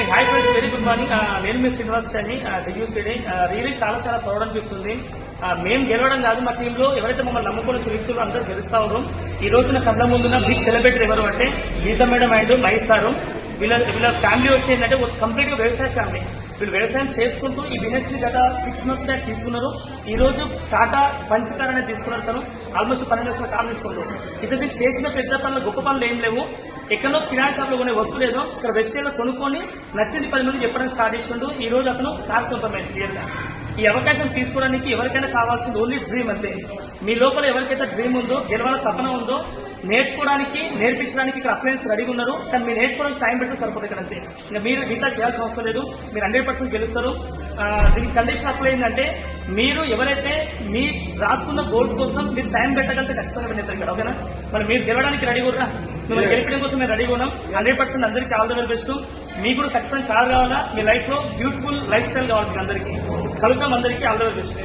Okay hi friends very good morning నేను మీ శ్రీనివాస్ అని డిగ్యూ రియలీ చాలా చాలా ప్రౌడ్ అనిపిస్తుంది. Uh, మేము గెలవడం కాదు మా టీంలో ఎవరైతే మమ్మల్ని నమ్ముకున్న వ్యక్తులు అందరూ గెలుస్తా ఉన్నాం. ఈ రోజు నా కళ్ళ ముందున్న బిగ్ సెలబ్రేటర్ ఎవరు అంటే Geetha madam and Mahesh sir. వీళ్ళ వీళ్ళ ఫ్యామిలీ వచ్చి ఏంటంటే కంప్లీట్గా వ్యవసాయ ఫ్యామిలీ వీళ్ళు వ్యవసాయం చేసుకుంటూ ఈ బిజినెస్ని గత సిక్స్ మంత్స్ బ్యాక్ తీసుకున్నారు. ఈ రోజు టాటా పంచకార్ అనేది తీసుకున్నారు తను. ఆల్మోస్ట్ పన్నెండు లక్షల కార్ తీసుకుంటారు ఇతను చేసిన పెద్ద పనులు గొప్ప పనులు ఏం లేవు. ఎక్కడో కిరాణా షాప్లో కొనే వస్తువు లేదో ఇక్కడ వెజిటేబుల్ కొనుక్కొని నచ్చింది పది మంది చెప్పడం స్టార్ట్ చేస్తుండు. ఈ రోజు అతను కార్ సొంతమైంది క్లియర్గా. ఈ అవకాశం తీసుకోవడానికి ఎవరికైనా కావాల్సింది ఓన్లీ డ్రీమ్ అంతే. మీ లోపల ఎవరికైతే డ్రీమ్ ఉందో గెలవాల తపన ఉందో నేర్చుకోవడానికి నేర్పించడానికి ఇక్కడ అప్లయన్స్ రెడీగా ఉన్నారు. కానీ మీరు నేర్చుకోవడానికి టైం పెట్టి సరిపోతుంది ఇక్కడ అంతే ఇంకా మీరు మిగతా చేయాల్సిన అవసరం లేదు. మీరు హండ్రెడ్ పర్సెంట్ గెలుస్తారు. దీనికి కండిషన్ అప్లై ఏంటంటే మీరు ఎవరైతే మీ రాసుకున్న గోల్స్ కోసం మీరు టైం పెట్టగలిగితే ఖచ్చితంగా వినేస్తారు ఇక్కడ ఓకేనా? మరి మీరు గెలవడానికి రెడీ కూడా మిమ్మల్ని గెలిపడం కోసం మేము రెడీగా ఉన్నాం. హండ్రెడ్ పర్సెంట్ అందరికీ ఆల్ ద వెల్ బెస్ట్ మీకు కూడా ఖచ్చితంగా కార్ కావాలా? మీ లైఫ్లో బ్యూటిఫుల్ లైఫ్ స్టైల్ కావాలి మీకు అందరికీ. కలుద్దాం అందరికీ ఆల్ ద వెల్ బెస్ట్